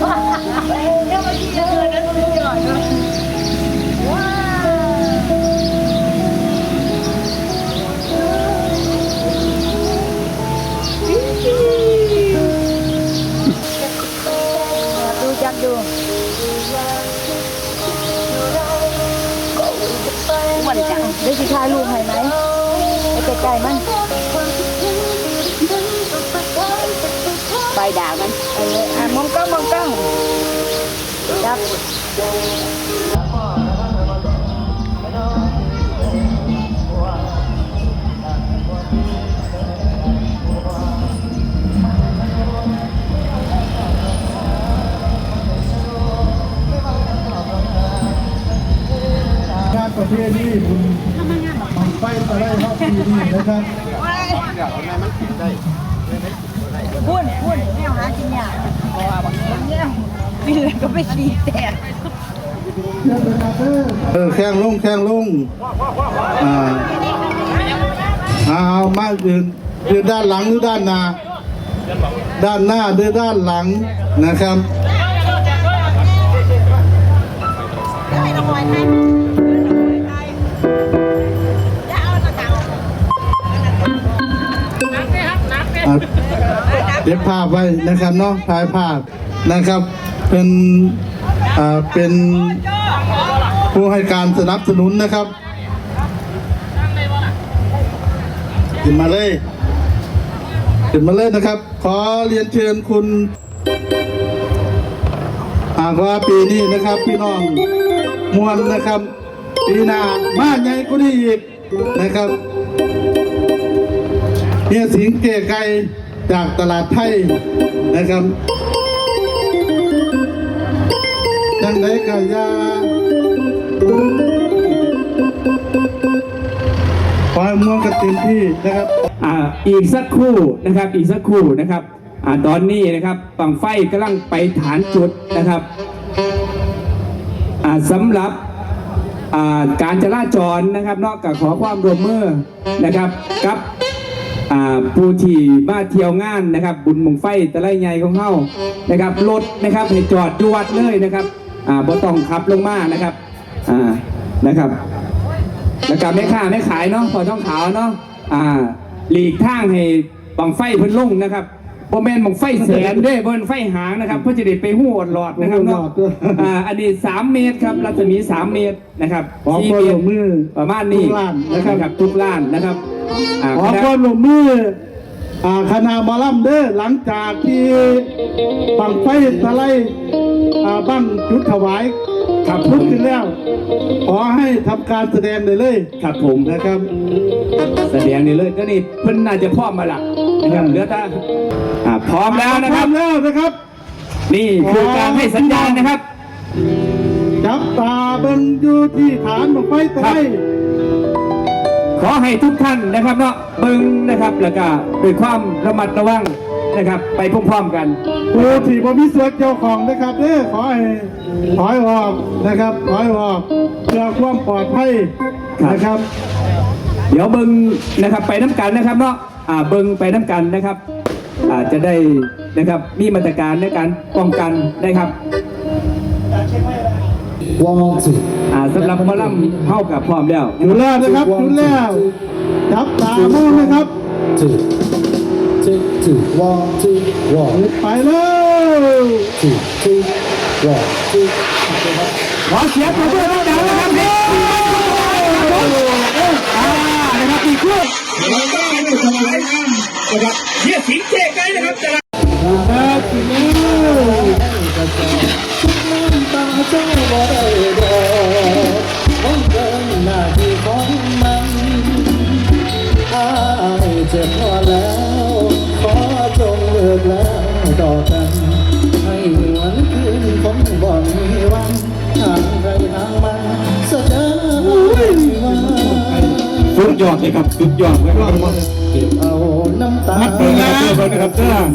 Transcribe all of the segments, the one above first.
สุดยอดแล้ววันนี้ยัง มอง ดีแตกเออแข้งลงแข้งลงอ่าเอามายืนยืนด้านหลังหรือด้านหน้าด้านหน้าหรือด้านหลังนะครับอะเก็บภาพไว้นะครับเนาะถ่ายภาพนะครับ เป็นอ่าเป็นผู้ให้การสนับสนุนนะครับขึ้นมาเลยขึ้นมาเลยนะครับ ขอเรียนเชิญคุณหากว่าปีนี้นะครับ พี่น้องมวลนะครับ ปีหน้ามาใหญ่กว่านี้อีกนะครับเฮียสิงเกไก่จากตลาดไทยนะครับ ดังไดกายาปล่อยมวงกันเต็มที่นะครับอ่าอีกสักครู่นะครับ อีกสักครู่นะครับอ่าตอนนี้นะครับปังไฟกำลังไปฐานจุดนะครับอ่าสำหรับอ่าการจราจรนะครับนอกจากขอความร่วมมือนะครับกับผู้ที่มาเที่ยวงานนะครับ บุญมงไฟตะไลใหญ่ของเฮานะครับรถนะครับให้จอดอยู่วัดเลยนะครับ อ่าบ่ต้องขับลงมานะครับ อ่า นะครับแล้วก็ไม่ค่าไม่ขายเนาะพอต้องขาวเนาะ อ่า หลีกทางให้บังไฟเพิ่นลงนะครับโบแมนบังไฟแสนเด้บนไฟหางนะครับเพื่อจะได้ไปหูอดหลอดนะครับเนาะหูอดหลอดด้วยอ่า อันนี้สามเมตรครับรัศมีสามเมตรนะครับขอสี่ความเมร่ตวรมมือประมาณนี้ทุกร้านนะครับทุกล้านนะครับ อ่าขอคณะ ความร่วมมืออ่าคณะหมอลำเด้อหลังจากที่ปังไฟตะไล อ่าบ้างจุดถวายครับผพุทมขึ้นแล้ว ขอให้ทำการแสดงได้เลยครับผมนะครับ แสดงนี่เลยก็นี่เพิ่นน่าจะพร้อมมาละนะครับเหลือแต่อ่าพร้อมแล้วนะพคร้รัอบมแล้วนะครับ นี่คือการให้สัญญาณนะครับ จับตาเบิ่งอยู่ที่ฐานบังไฟตะไลขอให้ทุกท่านนะครับเนาะเบิ่งนะครับแล้วก็ด้วยความระมัดระวัง นะครับ ไปพร้อมๆกันผู้ที่บ่มีส่วนเกี่ยวของนะครับเด้อขอให้ถอยออกนะครับถอยออกเพื่อความปลอดภัยนะครับ เดี๋ยวเบิ่งนะครับไปน้ำกันนะครับเนาะอ่าเบิ่งไปน้ำกันนะครับอาจจะได้นะครับมีมาตรการในการป้องกันนะครับ One, two. อ่าสำหรับหมอลำเข้ากับพร้อมแล้วอยู่แล้วนะครับอยู่แล้วจับตามองนะครับ Two. two One, two, one, ไปเลย two, two, one, two. ขอเสียงปรบมือดังๆนะครับนี่อ่านะครับอีกคู่ครับเจ้าบ่ได้ด ยอดเลยครับสุดยอดเลยครับเอาน้ำตามัดมือนะครับเพื่อนนะครับเพื่อน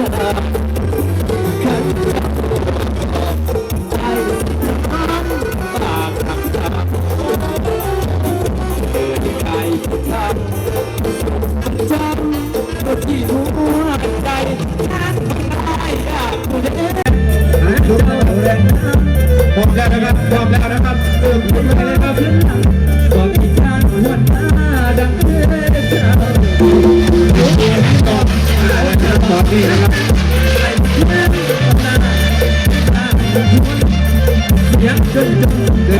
พ นะครับพร้อมแล้วนะครับเริ่มขึ้นมาเลยครับบอกอีกชาติหัวหน้าดังเพื่อนเจ้าตอบนี่นะครับยังจนจน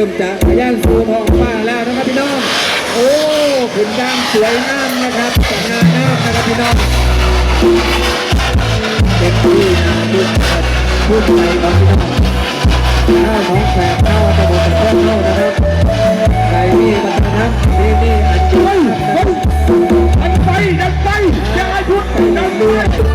ริ่มจะขยันสูทองฟ้าแล้วนะครับพี่น้อง โอ้ขุนดำสวยงามนะครับสวยงามนะครับพี่น้องเด็กผู้นาดุผู้ใหญ่ของพี่น้องข้าน้องแฝเข้าตะบนตะโลกนะครับใครมีบัตรนะนี่นี่อันจุดไปไปดันไปอย่าหยุดดันไป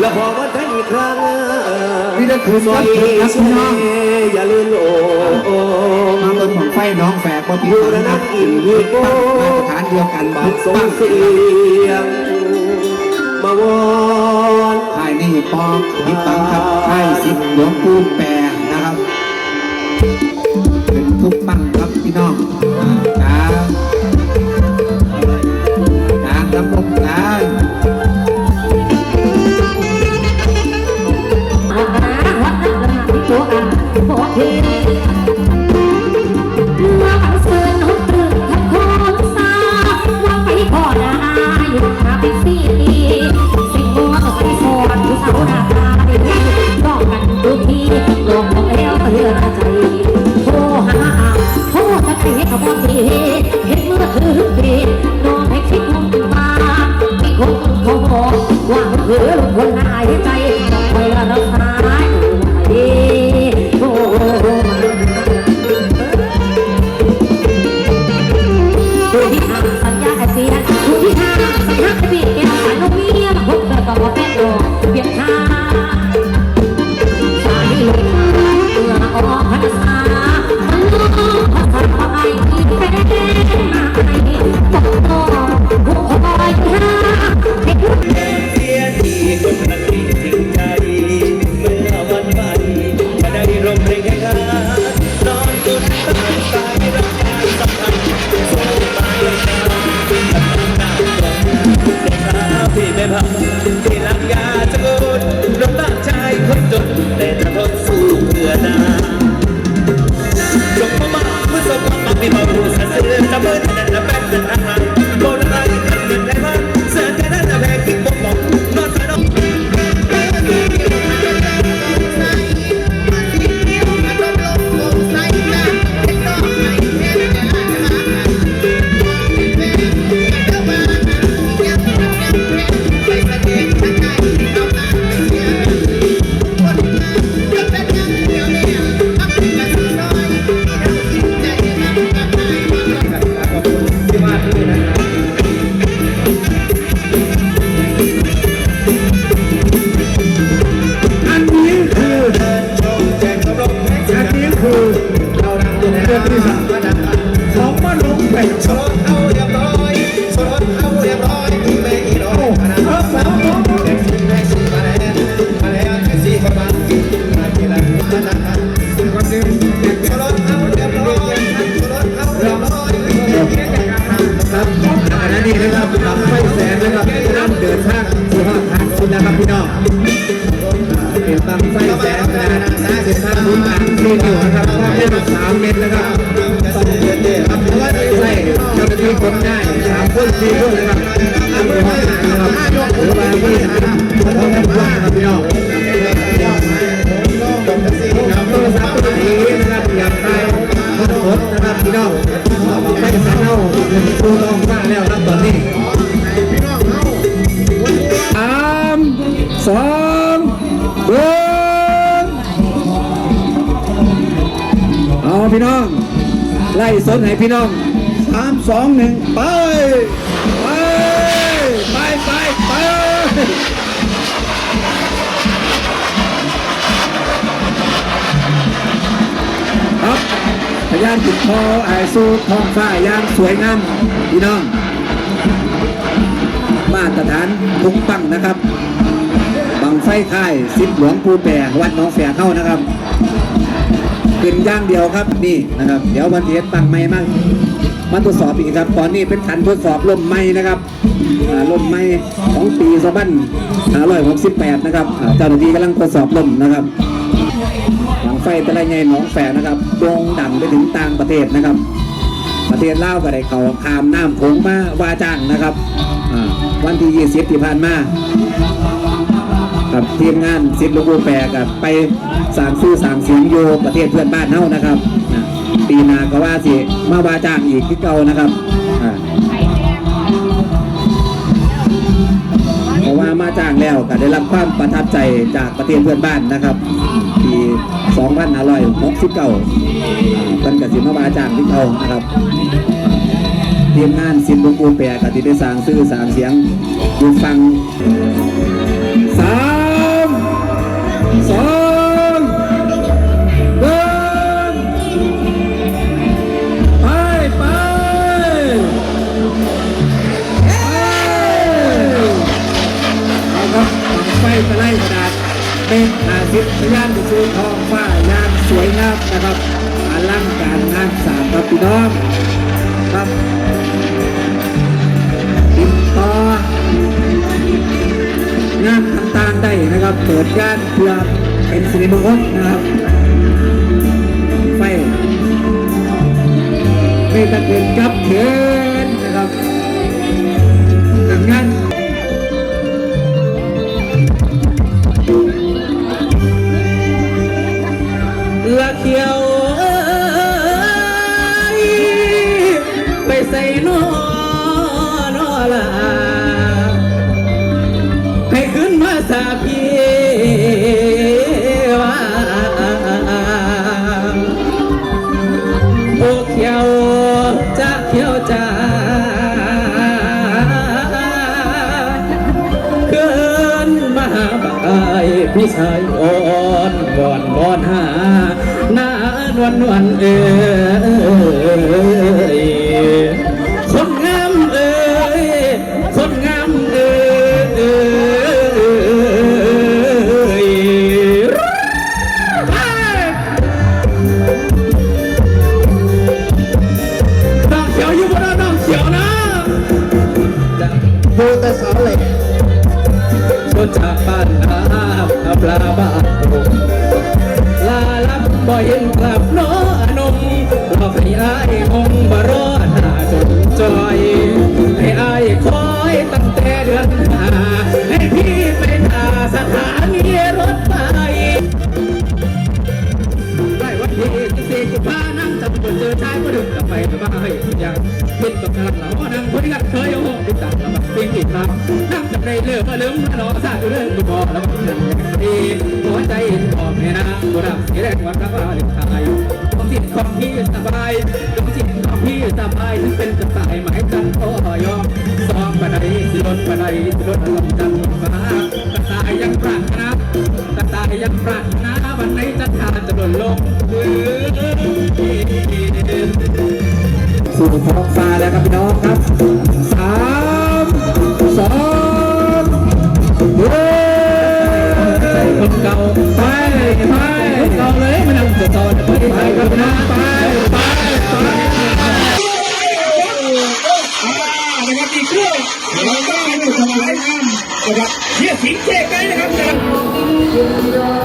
และพอวันไทยครั้งนี่นั่คือสวัสดีครับพี่น้องอย่าลืมโอ้โอ้นของไฟน้องแฝดมาปีนนะครับตั้งมาตรฐานเดียวกันบ้างสงเสียงมาวอนไทยนี่ปอกพิตังครับไทยสิบหลวงปู่แปรนะครับเป็นทุกปั้นครับพี่น้องจ้าจ้าครับผมจ้า Yeah. พี่น้อง ไล่สนให้พี่น้องสามสองหนึ่งไป ไป ไปไปไปครับพยานจุดคอไอสู้ท้องฟ้าย่างสวยงามพี่น้อง มาตรฐานทุกปังนะครับ บังไฟค่ายสิบหลวงปูแปรวัดน้องแฝกเข้านะครับ ขึ้นย่างเดียวครับนี่นะครับ เดี๋ยววันเทียนปังไม่มากมาตรวจสอบอีกครับ ตอนนี้เป็นขันทดสอบลมไม้นะครับอ่าลมไม้ของปีสองพันห้าร้อยหกสิบแปดนะครับเจ้าหน้าที่กำลังทดสอบลมนะครับหลังไฟตะไลไงหนองแฝนะครับโด่งดังไปถึงต่างประเทศนะครับ ประเทศลาวก็ได้เขาขามน้ำโขงมาวาจ้างนะครับวันที่ยี่สิบที่ผ่านมา กับทีมงานซิดลูกบูแปรกับไปสางซื้อสางเสียงโยประเทศเพื่อนบ้านเฮานะครับอ่าปีนาก็ว่าสิมาว่าจ้างอีกที่เก่านะครับเพราะว่ามาจ้างแล้วก็ได้รับความประทับใจจากประเทศเพื่อนบ้านนะครับ ปี2569เพิ่นก็สิมาว่าจ้างที่เก่านะครับทีมงานซินบุกูแปรกับที่ได้สางซื้อสางเสียงอยู่ฟัง พี่ชายอ่อนวอนวอนหาหน้านวลนวลเออ ตัดกับแบบสิ่งติดตานั่งจับในเลือกมาลืมมาหลอกซาดเรื่องดูบอแล้วก็เรื่องดีหัวใจออกเนี่ยนะบัวดำสีแดงวันรักว่าเด็กชายความจิตของพี่สบายความจิตของพี่สบายถึงเป็นจะตายหมายจันโอ้ยอมซ้อมบันไดสิรถบันไดสิรถลมจันฟ้ากระตายยังปรารถนากระตายยังปรารถนาวันไหนจะทานจะหล่นลง สู่ท้องฟ้าแล้วครับพี่น้องครับสามสองเฮ้ยคนเก่าไปไปคนเก่าเลยมันเอาตัวตอนไปไปกับน้าไปไปไปนะครับอีเครื่องเราต้องให้ดูสมัยน้ำนะครับเฮียสิงเจกันนะครับ